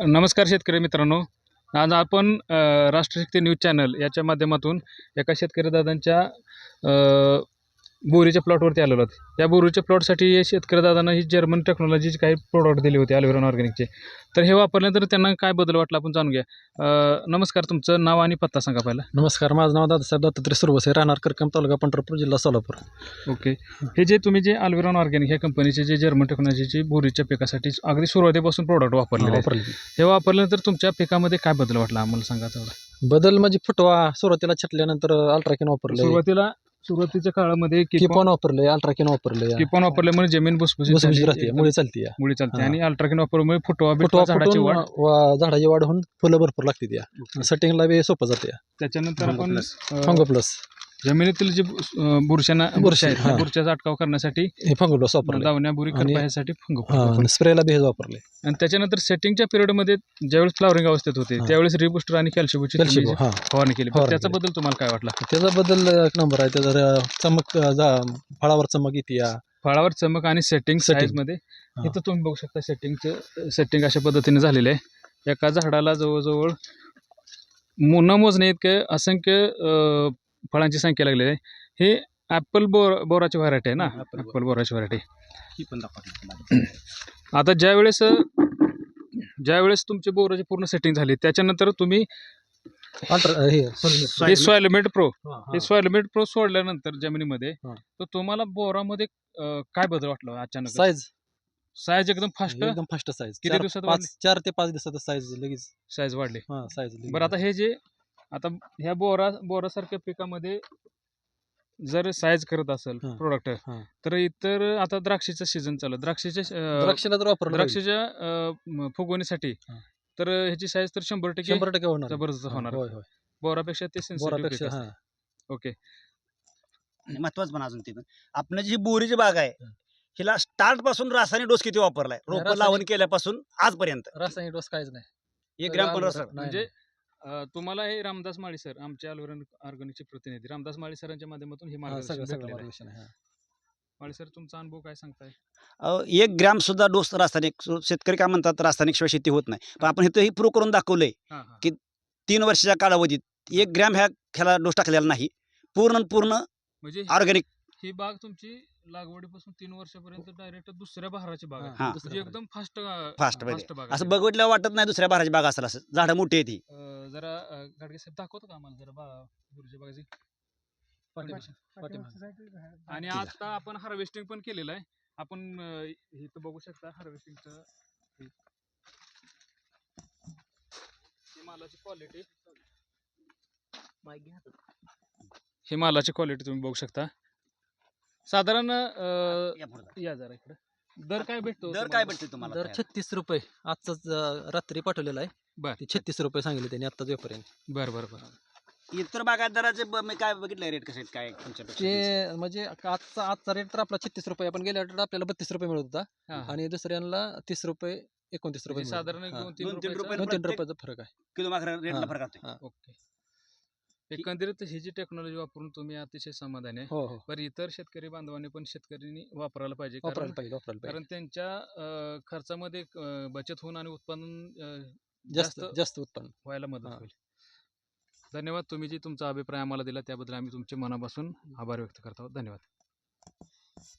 नमस्कार शेतकरी मित्रांनो. आज आपण राष्ट्रशक्ती न्यूज चॅनल याच्या माध्यमातून एका शेतकरी दादांच्या बोरीच्या प्लॉटवरती आलेलो आहोत. या बोरीच्या प्लॉटसाठी हे शेतकरी दादांना ही जर्मन टेक्नॉलॉजीचे काही प्रोडक्ट दिले होते अल्विरॉन ऑर्गॅनिकचे तर हे वापरल्यानंतर त्यांना काय बदल वाटला आपण जाणून घ्या नमस्कार तुमचं नाव आणि पत्ता सांगा पहिला. नमस्कार माझं नाव दादासाहेब दत्तात्रय सुरवसे राहणार करकम तालुका पंढरपूर जिल्हा सोलापूर. ओके हे जे तुम्ही जे अल्विरॉन ऑर्गॅनिक ह्या कंपनीचे जे जर्मन टेक्नॉलॉजीचे बोरीच्या पिकासाठी अगदी सुरुवातीपासून प्रोडक्ट वापरलेले आहेत. वापरले हे वापरल्यानंतर तुमच्या पिकामध्ये काय बदल वाटला? आम्हाला सांगा तेवढा. बदल म्हणजे फुटवा सुरुवातीला छटल्यानंतर अल्ट्राकिन वापरले. सुरुवातीला सुरुवातीच्या काळामध्ये किपॉन वापरले अल्ट्राकिन वापरले किपॉन वापरल्यामुळे जमीन भुसभुशीत राहते मुळे चालते मुळी चालते. आणि अल्ट्राकिन वापरल्यामुळे फुटवा फुटवा झाडाची वाढ. झाडाची वाढ होऊन फुलं भरपूर लागते त्या सेटिंगला बी सोपं जाते त्याच्यानंतर आपण प्लस जमिनीतील जे बुरशांना बुरशा आहेत हा. त्या बुरशाचा अटकाव करण्यासाठी हे फंगो प्लस वापरले. दावण्या बुरी आणि- करपायासाठी फंगो हा स्प्रेला हेच वापरले. आणि त्याच्यानंतर सेटिंगच्या पिरियडमध्ये ज्यावेळेस फ्लावरिंग अवस्थेत होते हा. त्यावेळेस रिबुस्टर आणि कॅल्शियमची कॅल्शियम हा. फवारणी केली. पण फवारणी त्याच्याबद्दल तुम्हाला काय वाटला? त्याच्याबद्दल एक नंबर आहे. त्याचा रे- चमक अं, जा फळावर चमक येते या. फळावर चमक आणि सेटिंग Setting. साईजमध्ये हा. इथं तुम्ही बघू शकता सेटिंगचं सेटिंग अशा पद्धतीने झालेलं आहे. एका झाडाला जवळजवळ मो- न मोजणे इतके असंख्य अं, फळांची संख्या लागलेली आहे. हे ॲपल बोर बोराची व्हरायटी आहे ना? हा. ॲपल बोराची व्हरायटी ही पण दाखवली आता ज्यावेळेस ज्यावेळेस तुमची बोराची पूर्ण सेटिंग झाली त्याच्यानंतर तुम्ही हे सॉयलमेट प्रो हा, सॉयलमेट प्रो सोडल्यानंतर जमिनीमध्ये. तर तुम्हाला बोरामध्ये काय बदल वाटला अचानक साईज साईज एकदम फास्ट एकदम फास्ट साईज किती दिवसात चार ते पाच दिवसात साईज लगेच. साईज वाढली. साईज बरं आता हे जे आता ह्या बोरा बोरासारख्या पिकामध्ये जर साईज करत असेल हां. प्रोडक्ट हां. तर इतर आता द्राक्षीचं सीझन चालू आहे. द्राक्षीच्या अं, द्राक्षाला तर वापरलं पाहिजे. द्राक्षीच्या अं, म- फुगवणीसाठी हां. तर ह्याची साईज तर शंभर टक्के शंभर टक्के होणार जबरदस्त होणार. होय होय बोरापेक्षा ते बोरापेक्षा हा. ओके आणि महत्वाचं पण अजून तिथं आपण जी बोरीची बाग आहे हं. हिला स्टार्टपासून रासायनिक डोस किती वापरलाय रोप रासायनिक- लावून केल्यापासून आजपर्यंत रासायनिक डोस काहीच नाही एक ग्रॅम पण नाही, म्हणजे नाही. तुम्हाला हे रामदास माळी सर आमच्या अल्वरन ऑर्गॅनिकचे प्रतिनिधी रामदास माळी सरांच्या माध्यमातून हे मार्गदर्शन भेटलेलं आहे. मार्गदर्शन आहे, हा. माळी सर तुमचा अनुभव काय सांगताय? अहो, एक ग्रॅम सुद्धा डोस रासायनिक सो- शेतकरी काय म्हणतात रासायनिक शिवाय शेती होत नाही. पण आपण इथं ही प्रूव्ह करून दाखवलंय हां हां. की- तीन वर्षाच्या कालावधीत एक ग्रॅम ह्या ह्याला डोस टाकलेला नाही. पूर्ण पूर्ण म्हणजे ही- ऑर्गॅनिक. ही बाग तुमची लागवडीपासून तीन वर्षापर्यंत डायरेक्ट दुसऱ्या बहाराची बाग आहे. हा, हा. म्हणजे. एकदम फास्ट. फास्ट बाग असं आहे. बघितलं वाटत नाही दुसऱ्या बाराची बाग असेल असं. झाडं मोठी आहे ती अं, जरा अं, गाडगे साहेब दाखवतो का आम्हाला जरा बा गुरुजी बागाची. आणि आता आपण हार्वेस्टिंग पण केलेलं आहे. आपण अं, इथं बघू शकता हार्वेस्टिंगचं मालाची क्वालिटी ही मालाची क्वालिटी तुम्ही बघू शकता. साधारण अं, या पुढं. या जरा इकडे दर काय भेटतो दर काय तुम्हाला? भेटते तुम्हाला दर? छत्तीस रुपये आजचाच अं, रात्री पाठवलेला आहे बर ते छत्तीस रुपये सांगितले त्यांनी आत्ताच वेपर्यंत बर बर बर इतर बागायतदाराचे ब- मी काय बघितलं रेट कसे आहेत काय तुमच्यापेक्षा ते म्हणजे आजचा आजचा रेट तर आपला छत्तीस रुपये आपण गेल्या आठवड्यात आपल्याला बत्तीस रुपये मिळत होता हा, हा. आणि दुसऱ्यांना तीस रुपये एकोणतीस रुपये म्हणजे मिळत साधारण एक. दोन तीन दोन तीन रुपयाचा- रुपये हा. दोन तीन प्रत्येक- रुपयाचा फरक आहे किलो मागच्या रेटला हा. फरक असतो ओके एकंदरीत ही जी टेक्नॉलॉजी वापरून तुम्ही अतिशय समाधानी आहे. हो हो. बरं इतर शेतकरी बांधवांनी पण शेतकऱ्यांनी वापरायला पाहिजे. कारण वापरायला पाहिजे वापरायला पाहिजे. कारण त्यांच्या अं, खर्चामध्ये अं, बचत होऊन आणि उत्पादन अं, जास्त जास्त जास्त उत्पन्न. व्हायला मदत हा. होईल. धन्यवाद. तुम्ही जी तुमचा अभिप्राय आम्हाला दिला त्याबद्दल आम्ही तुमचे मनापासून आभार व्यक्त करत आहोत. धन्यवाद.